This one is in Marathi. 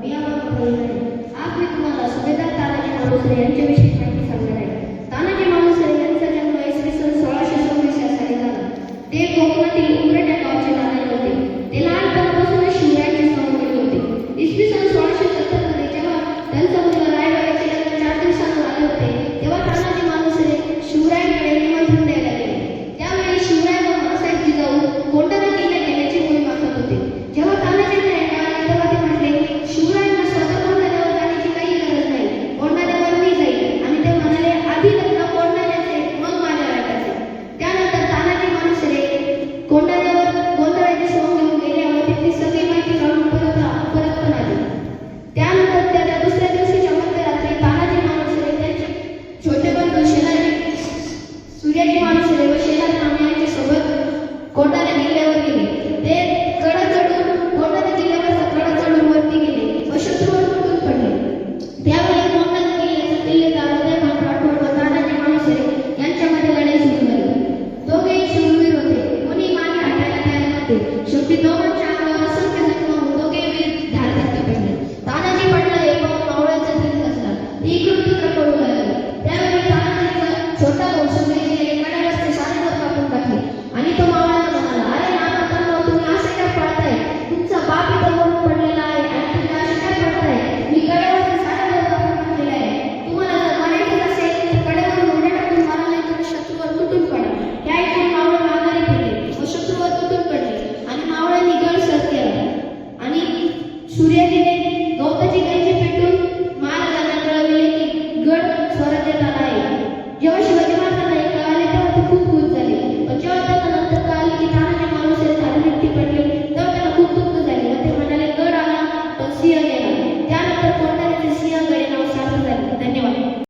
मियाबाग प्रयोजने आपले तुम्हाला सुभेदार तानाजी नागोसरे यांच्याविषयी विद्यार्थी माणूस व शेतात मामी यांच्या सोबत कोटाने किल्ल्यावर गेले. ते कडा चढून कोटाने किल्ल्यावर कडा चढून वरती गेले. व शत्रूवर तुटून पडले. त्यावेळी कोटाने किल्ल्याचा किल्लेदार उदयमान यांच्यामध्ये लढाई सुरू झाली. दोघेही शूरवीर होते. कोणी मागे हटायला तयार नव्हते. शेवटी सूर्यजीने गवताची कैची पेटून महाराजांना कळविले की गड स्वराज्यात आला आहे. जेव्हा